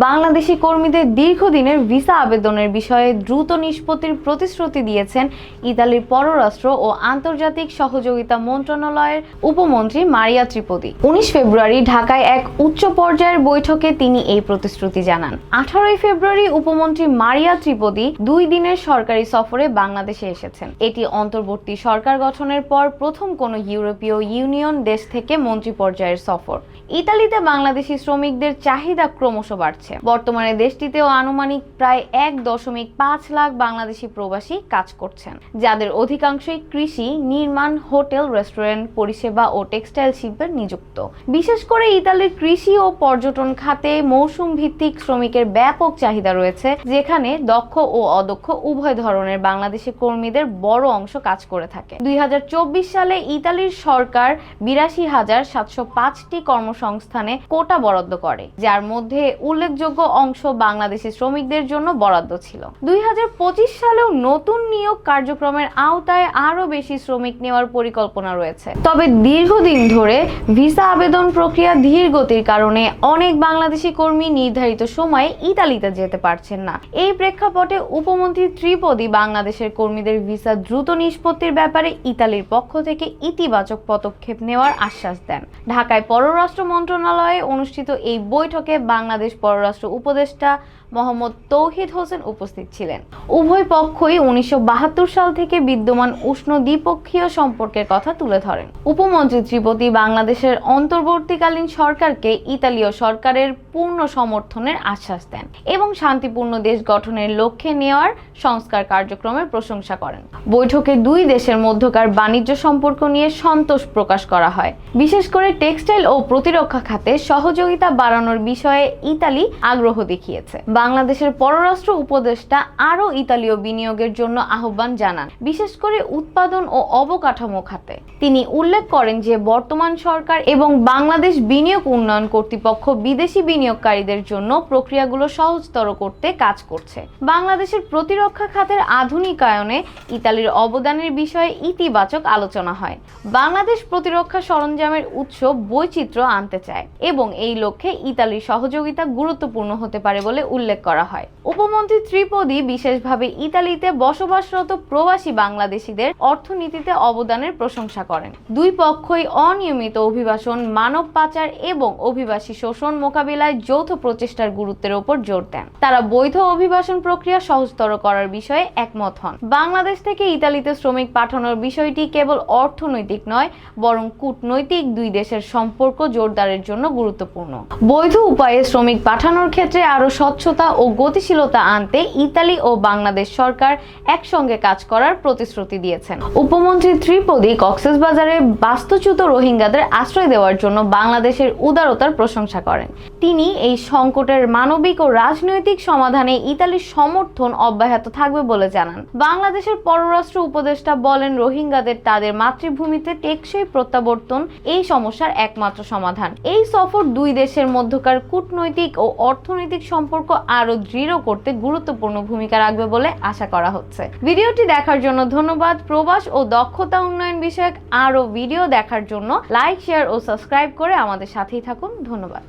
বাংলাদেশি কর্মীদের দীর্ঘদিনের ভিসা আবেদনের বিষয়ে দ্রুত নিষ্পত্তির প্রতিশ্রুতি দিয়েছেন ইতালির পররাষ্ট্র ও আন্তর্জাতিক সহযোগিতা মন্ত্রণালয়ের উপমন্ত্রী মারিয়া ত্রিপদি। উনিশ ফেব্রুয়ারি ঢাকায় এক উচ্চ পর্যায়ের বৈঠকে তিনি এই প্রতিশ্রুতি জানান। আঠারোই ফেব্রুয়ারি উপমন্ত্রী মারিয়া ত্রিপদি দুই দিনের সরকারি সফরে বাংলাদেশে এসেছেন। এটি অন্তর্বর্তী সরকার গঠনের পর প্রথম কোনো ইউরোপীয় ইউনিয়ন দেশ থেকে মন্ত্রী পর্যায়ের সফর। ইতালিতে বাংলাদেশি শ্রমিকদের চাহিদা ক্রমশ বাড়ছে। বর্তমানে দেশটিতেও আনুমানিক প্রায় এক দশমিক পাঁচ লাখ বাংলাদেশি প্রবাসী কাজ করছেন, যাদের অধিকাংশই কৃষি, নির্মাণ, হোটেল, রেস্টুরেন্ট, পরিষেবা ও টেক্সটাইল শিল্পে নিযুক্ত। বিশেষ করে ইতালির কৃষি ও পর্যটন খাতে মৌসুম ভিত্তিক শ্রমিকের ব্যাপক চাহিদা রয়েছে, যেখানে দক্ষ ও অদক্ষ উভয় ধরনের বাংলাদেশি কর্মীদের বড় অংশ কাজ করে থাকে। দুই হাজার চব্বিশ সালে ইতালির সরকার বিরাশি হাজার সাতশো পাঁচটি কর্মসংস্থানে কোটা বরাদ্দ করে, যার মধ্যে উল্লেখযোগ্য অংশ বাংলাদেশি শ্রমিকদের জন্য বরাদ্দ ছিল। দুই সালেও নতুন নিয়োগ কার্যক্রমের আওতায় আরও বেশি শ্রমিক নেওয়ার পরিকল্পনা রয়েছে। তবে দীর্ঘদিন ধরে ভিসা আবেদন প্রক্রিয়া ধীর গতির কারণে অনেক বাংলাদেশি কর্মী নির্ধারিত সময়ে ইতালিতে যেতে পারছেন না। এই প্রেক্ষাপটে উপমন্ত্রী ত্রিপদী বাংলাদেশের কর্মীদের ভিসা দ্রুত নিষ্পত্তির ব্যাপারে ইতালির পক্ষ থেকে ইতিবাচক পদক্ষেপ নেওয়ার আশ্বাস দেন। ঢাকায় পররাষ্ট্র মন্ত্রণালয়ে অনুষ্ঠিত এই বৈঠকে বাংলাদেশ পররাষ্ট্র উপদেষ্টা মোহাম্মদ তৌহিদ হোসেন উপস্থিত ছিলেন। উভয় পক্ষই উনিশশো সাল থেকে বিদ্যমান উষ্ণ দ্বিপক্ষীয় সম্পর্কের কথা তুলে ধরেন। উপমন্ত্রী ত্রিপতি বাংলাদেশের অন্তর্বর্তীকালীন সরকারকে ইতালীয় সরকারের পূর্ণ সমর্থনের আশ্বাস দেন এবং শান্তিপূর্ণ দেশ গঠনের লক্ষ্যে নেওয়ার সংস্কার কার্যক্রমের প্রশংসা করেন। বৈঠকে দুই দেশের মধ্যকার বাণিজ্য সম্পর্ক নিয়ে সন্তোষ প্রকাশ করা হয়। বিশেষ করে টেক্সটাইল ও প্রতিরক্ষা খাতে সহযোগিতা বাড়ানোর বিষয়ে ইতালি আগ্রহ দেখিয়েছে। বাংলাদেশের পররাষ্ট্র উপদেষ্টা আরও ইতালীয় বিনিয়োগের জন্য আহ্বান জানান, বিশেষ করে উৎপাদন ও অবকাঠামো খাতে। তিনি উল্লেখ করেন যে, বর্তমান সরকার এবং বাংলাদেশ বিনিয়োগ উন্নয়ন কর্তৃপক্ষ বিদেশি বিনিয়োগকারীদের জন্য প্রক্রিয়াগুলো সহজতর করতে কাজ করছে। বাংলাদেশের প্রতিরক্ষা খাতের আধুনিকায়নে ইতালির অবদানের বিষয়ে ইতিবাচক আলোচনা হয়। বাংলাদেশ প্রতিরক্ষা সরঞ্জামের উৎস বৈচিত্র্য আনতে চায় এবং এই লক্ষ্যে ইতালির সহযোগিতা গুরুত্বপূর্ণ হতে পারে বলে উল্লেখ করা হয়। উপমন্ত্রী ত্রিপদী বিশেষভাবে ইতালিতে বসবাসরত প্রবাসী বাংলাদেশিদের অর্থনীতিতে অবদানের প্রশংসা করেন। দুই পক্ষই অনিয়মিত অভিবাসন, মানব পাচার এবং অভিবাসী শোষণ মোকাবিলায় যৌথ প্রচেষ্টার গুরুত্বের ওপর জোর দেন। তারা বৈধ অভিবাসন প্রক্রিয়া সহজতর করার বিষয়ে একমত হন। বাংলাদেশ থেকে ইতালিতে শ্রমিক পাঠানোর বিষয়টি কেবল অর্থনৈতিক নয়, বরং কূটনৈতিক দুই দেশের সম্পর্ক জোরদারের জন্য গুরুত্বপূর্ণ। বৈধ উপায়ে শ্রমিক পাঠানোর ক্ষেত্রে আরও স্বচ্ছতা ও গতিশীলতা আনতে ইতালি ও বাংলাদেশ সরকার একসঙ্গে কাজ করার প্রতিশ্রুতি দিয়েছেন। উপমন্ত্রী ত্রিপদী কক্সবাজারে বাস্তুচ্যুত রোহিঙ্গাদের আশ্রয় দেওয়ার জন্য বাংলাদেশের উদারতার প্রশংসা করেন। তিনি এই সংকটের মানবিক ও রাজনৈতিক সমাধানে ইতালির সমর্থন অব্যাহত থাকবে বলে জানান। বাংলাদেশের পররাষ্ট্র উপদেষ্টা বলেন, রোহিঙ্গাদের তাদের মাতৃভূমিতে টেকসই প্রত্যাবর্তন এই সমস্যার একমাত্র সমাধান। এই সফর দুই দেশের মধ্যকার কূটনৈতিক ও অর্থনৈতিক সম্পর্ক আরও দৃঢ় করতে গুরুত্বপূর্ণ ভূমিকা রাখবে বলে আশা করা হচ্ছে। ভিডিওটি দেখার জন্য ধন্যবাদ। প্রবাস ও দক্ষতা উন্নয়ন বিষয়ক আরও ভিডিও দেখার জন্য লাইক, শেয়ার ও সাবস্ক্রাইব করে আমাদের সাথেই থাকুন। ধন্যবাদ।